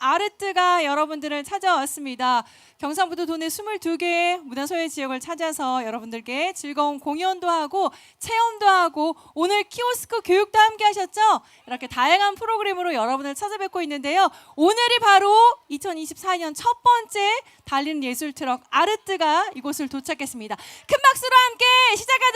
아르트가 여러분들을 찾아왔습니다. 경상북도 도내 22개 문화소외 지역을 찾아서 여러분들께 즐거운 공연도 하고 체험도 하고 오늘 키오스크 교육도 함께 하셨죠? 이렇게 다양한 프로그램으로 여러분을 찾아뵙고 있는데요. 오늘이 바로 2024년 첫 번째 달리는 예술 트럭 아르트가 이곳을 도착했습니다. 큰 박수로 함께 하겠습니다.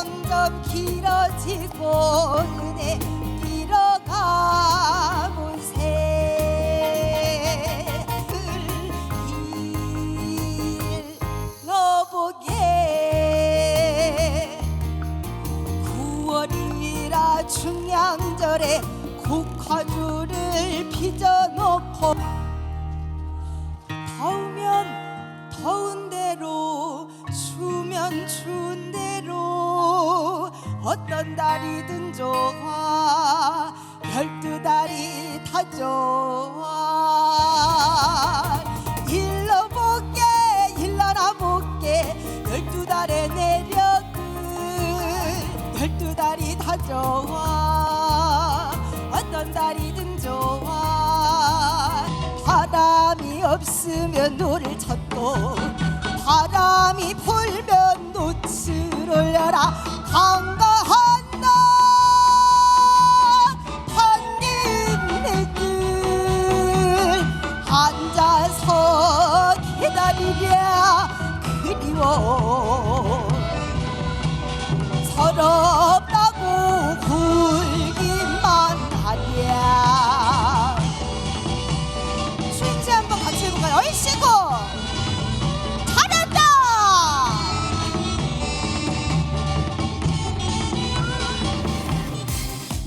점점 길어지고 은혜 잃어가고 잃어보게 9월이라 중량절에 국화주를 빚어놓고 어떤 달이든 좋아. 열두 달이 다 좋아. 일러볼게 일러나 볼게. 열두 달의 내력을 열두 달이 다 좋아. 어떤 달이든 좋아. 바람이 없으면 노를 쳤고 바람이 불면 노출 올려라 한가한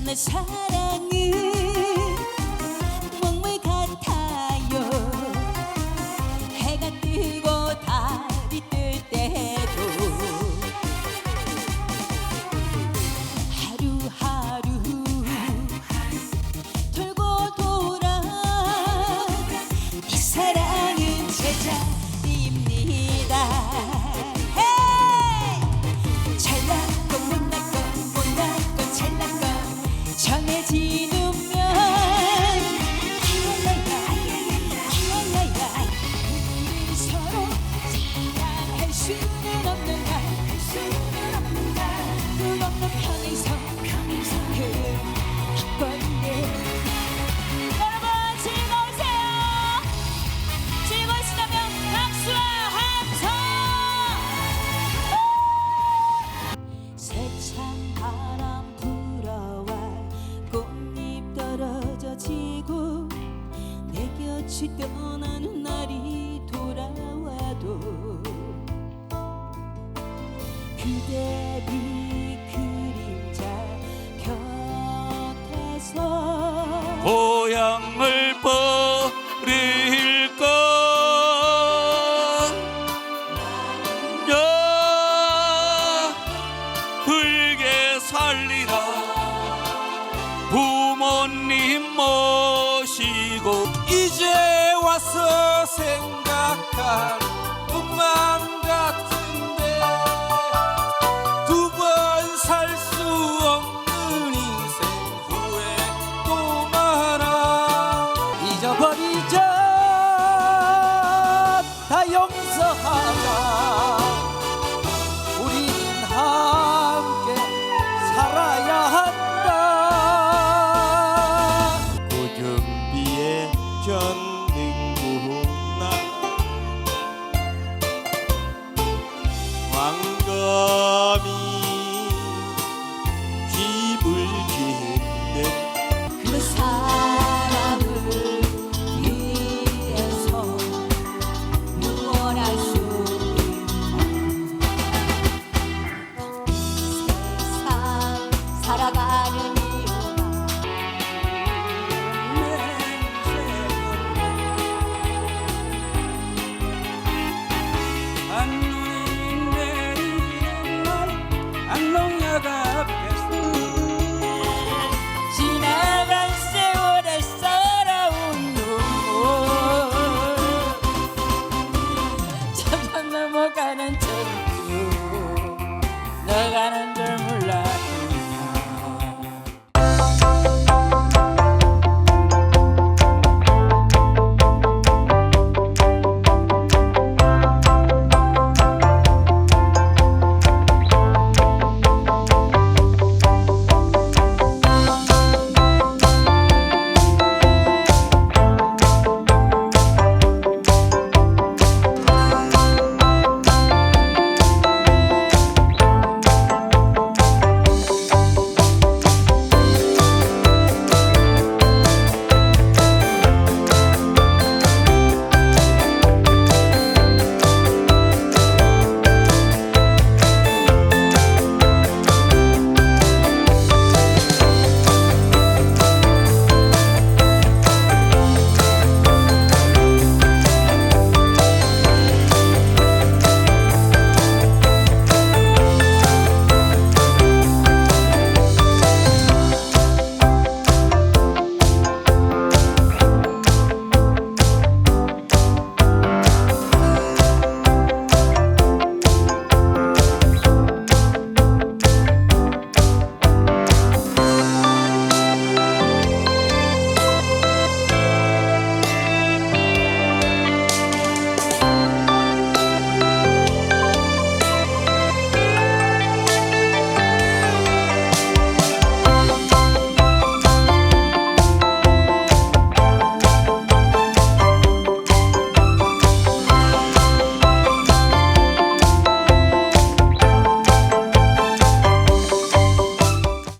내 사랑은 내 곁이 떠나는 날이 돌아와도 그대의 와서 생각한 꿈만 나가는 줄 나가는 줄